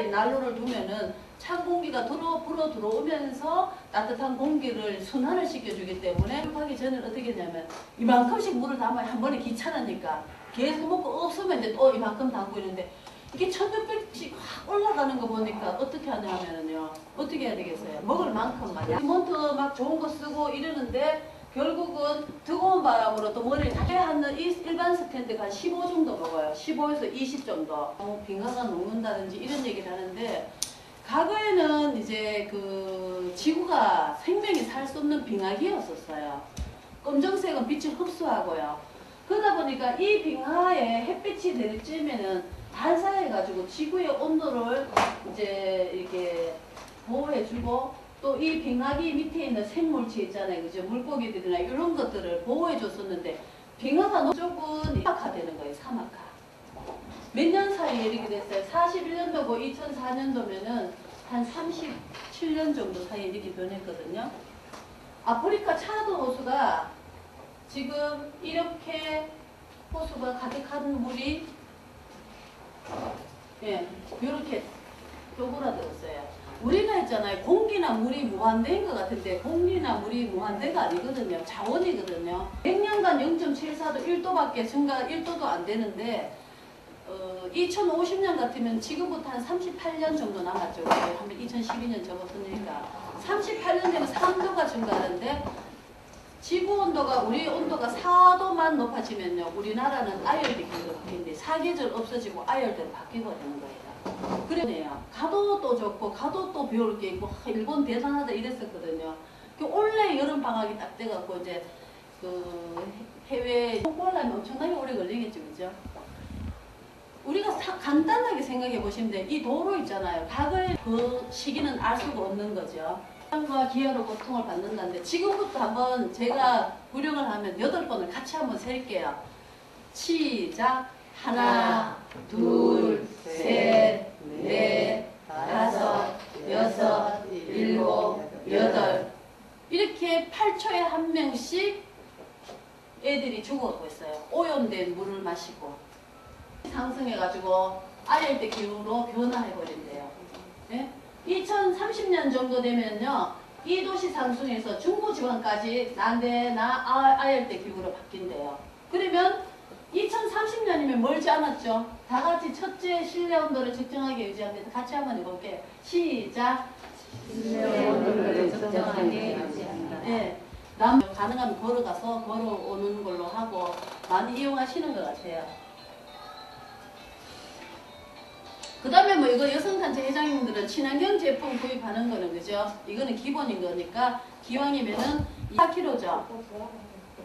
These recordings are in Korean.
바깥에 난로를 두면은 찬 공기가 들어 불어 들어오면서 따뜻한 공기를 순환을 시켜주기 때문에 하기 전에는 어떻게 하냐면 이만큼씩 물을 담아야 한 번에 귀찮으니까 계속 먹고 없으면 이제 또 이만큼 담고 이러는데 이게 1600씩 확 올라가는 거 보니까 어떻게 하냐면은요. 어떻게 해야 되겠어요? 먹을 만큼만. 몬트 막 좋은 거 쓰고 이러는데 결국은 뜨거운 바람으로 또 머리를 다 하는 이 일반 스탠드가 한 15 정도 먹어요. 15에서 20 정도. 뭐 빙하가 녹는다든지 이런 얘기를 하는데 과거에는 이제 그 지구가 생명이 살 수 없는 빙하기였었어요. 검정색은 빛을 흡수하고요. 그러다 보니까 이 빙하에 햇빛이 내리쬐면은 반사해가지고 지구의 온도를 이제 이렇게 보호해주고 또 이 빙하기 밑에 있는 생물체 있잖아요. 그죠? 물고기들이나 이런 것들을 보호해 줬었는데 빙하가 너무 조금 사막화되는 거예요. 사막화. 몇 년 사이에 이렇게 됐어요. 41년도고 2004년도면은 한 37년 정도 사이에 이렇게 변했거든요. 아프리카 차도 호수가 지금 이렇게 호수가 가득한 물이 예, 이렇게 쪼그라들었어요. 했잖아요. 공기나 물이 무한대인 것 같은데 공기나 물이 무한대가 아니거든요. 자원이거든요. 100년간 0.74도 1도밖에 증가 1도도 안 되는데 어, 2050년 같으면 지금부터 한 38년 정도 남았죠. 한 2012년 접었으니까 38년 되면 3도가 증가하는데 지구 온도가 우리 온도가 4도만 높아지면요. 우리나라는 아열대 기후로 바뀌는데 사계절 없어지고 아열대로 바뀌고 되는 거예요. 그래요. 가도 또 좋고 가도 또 배울 게 있고 하, 일본 대단하다 이랬었거든요. 그 올해 여름 방학이 딱 돼갖고 이제 그 해외 홍보하려면 엄청나게 오래 걸리겠죠, 그죠? 우리가 사- 간단하게 생각해 보시면 돼요. 이 도로 있잖아요. 과거의 그 시기는 알 수가 없는 거죠. 과 기아로 고통을 받는다는데 지금부터 한번 제가 구령을 하면 여덟 번을 같이 한번 셀게요. 시작. 하나, 둘, 셋, 넷, 다섯, 여섯, 일곱, 여덟. 이렇게 8초에 한 명씩 애들이 죽어가고 있어요. 오염된 물을 마시고. 상승해가지고 아열대 기후로 변화해버린대요. 예? 2030년 정도 되면요. 이 도시 상승에서 중부지방까지 난데나 아- 아열대 기후로 바뀐대요. 그러면 2030년이면 멀지 않았죠. 다 같이 첫째 실내 온도를 적정하게 유지합니다. 같이 한번 해볼게요. 시작. 실내 온도를 적정하게 유지한다. 예. 남 가능하면 걸어가서 걸어오는 걸로 하고 많이 이용하시는 것 같아요. 그 다음에 뭐 이거 여성단체 회장님들은 친환경 제품 구입하는 거는 그죠? 이거는 기본인 거니까 기왕이면은 4kg죠.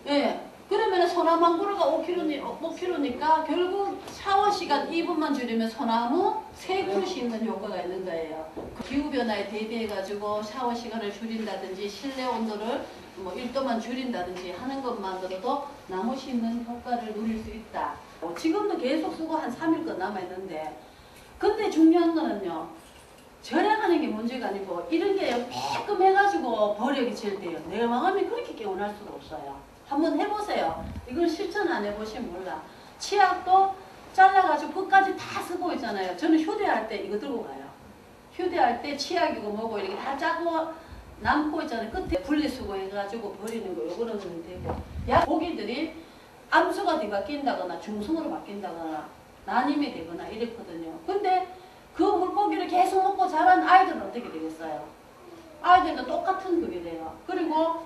예. 그러면은 소나무 한 그루가 5kg, 5kg니까 결국 샤워 시간 2분만 줄이면 소나무 3그루 씻는 효과가 있는 거예요. 기후변화에 대비해가지고 샤워 시간을 줄인다든지 실내 온도를 뭐 1도만 줄인다든지 하는 것만으로도 나무 심는 효과를 누릴 수 있다. 어, 지금도 계속 쓰고 한 3일껏 남아있는데 근데 중요한 거는요. 절약하는 게 문제가 아니고 이런 게 매끔 해가지고 버력이 제일 돼요. 내 마음이 그렇게 개운할 수가 없어요. 한번 해보세요. 이걸 실천 안 해보시면 몰라. 치약도 잘라가지고 끝까지 다 쓰고 있잖아요. 저는 휴대할 때 이거 들고 가요. 휴대할 때 치약이고 뭐고 이렇게 다 짜고 남고 있잖아요. 끝에 분리수거 해가지고 버리는 거 요거는 되고 약 고기들이 암수가 뒤바뀐다거나 중성으로 바뀐다거나 난임이 되거나 이랬거든요. 근데 그 물고기를 계속 먹고 자란 아이들은 어떻게 되겠어요? 아이들도 똑같은 그게 돼요. 그리고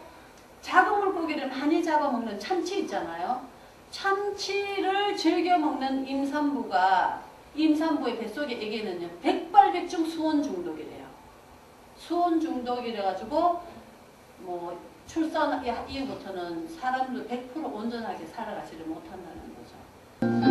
작은 물고기를 많이 잡아먹는 참치 있잖아요. 참치를 즐겨 먹는 임산부가 임산부의 뱃속에 애기는요 백발백중 수온 중독이래요. 수온 중독이래 가지고 뭐 출산 이후부터는 사람도 100% 온전하게 살아가지를 못한다는 거죠.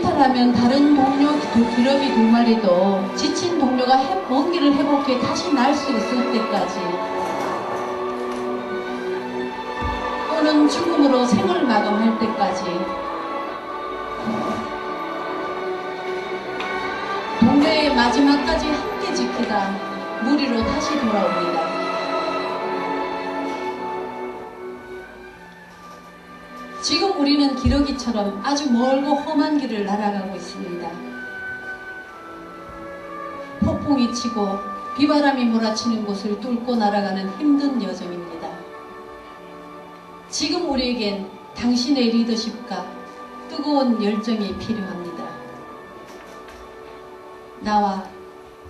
바라면 다른 동료 두- 기러기 두 마리도 지친 동료가 길을 회복해 다시 날 수 있을 때까지 또는 죽음으로 생을 마감할 때까지 동료의 마지막까지 함께 지키다 무리로 다시 돌아옵니다. 우리는 기러기처럼 아주 멀고 험한 길을 날아가고 있습니다. 폭풍이 치고 비바람이 몰아치는 곳을 뚫고 날아가는 힘든 여정입니다. 지금 우리에겐 당신의 리더십과 뜨거운 열정이 필요합니다. 나와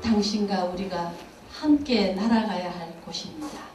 당신과 우리가 함께 날아가야 할 곳입니다.